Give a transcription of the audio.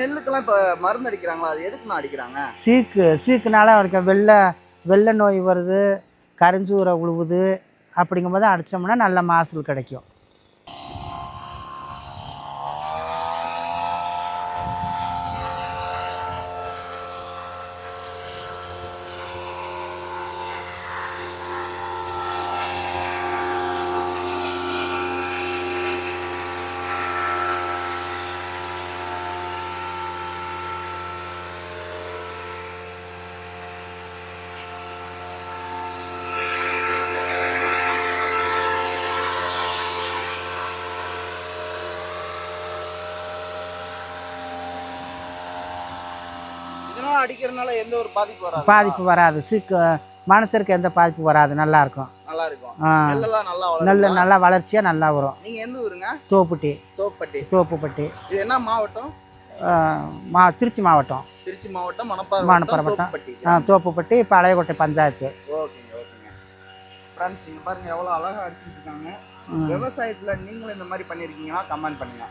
நெல்லுக்கெல்லாம் இப்போ மருந்து அடிக்கிறாங்களா? அது எதுக்குண்ணா அடிக்கிறாங்க? சீக்கு சீக்குனால அவருக்கு வெள்ளை வெள்ளை நோய் வருது கரிஞ்சூரை உழுவுது அப்படிங்கும்போது அடித்தோம்னா நல்ல மகசூல் கிடைக்கும். இதனால அடிக்கிறதுனால எந்த ஒரு பாதிப்பு வராது. பாதிப்பு வராது. சீக்கு மனுஷருக்கு எந்த பாதிப்பு வராது. நல்லா இருக்கும். நல்லா இருக்கும் நல்லா நல்ல வளரும் நல்லா வரும். நீங்க எந்த ஊருங்க? தோப்புட்டி. தோப்பட்டி. தோப்புப்பட்டி. இது என்ன மாவட்டம்? மா திருச்சி மாவட்டம். திருச்சி மாவட்டம் மணப்பாறை மாவட்டம் தோப்புப்பட்டி. பழையகோட்டை பஞ்சாயத்து. ஓகேங்க ஓகேங்க. ஃப்ரெண்ட்ஸ் இங்க பாருங்க எவ்வளவு அழகா அடிச்சிட்டு இருக்காங்க. விவசாயத்துல நீங்களும் இந்த மாதிரி பண்ணிருக்கீங்கன்னா கமெண்ட் பண்ணுங்க.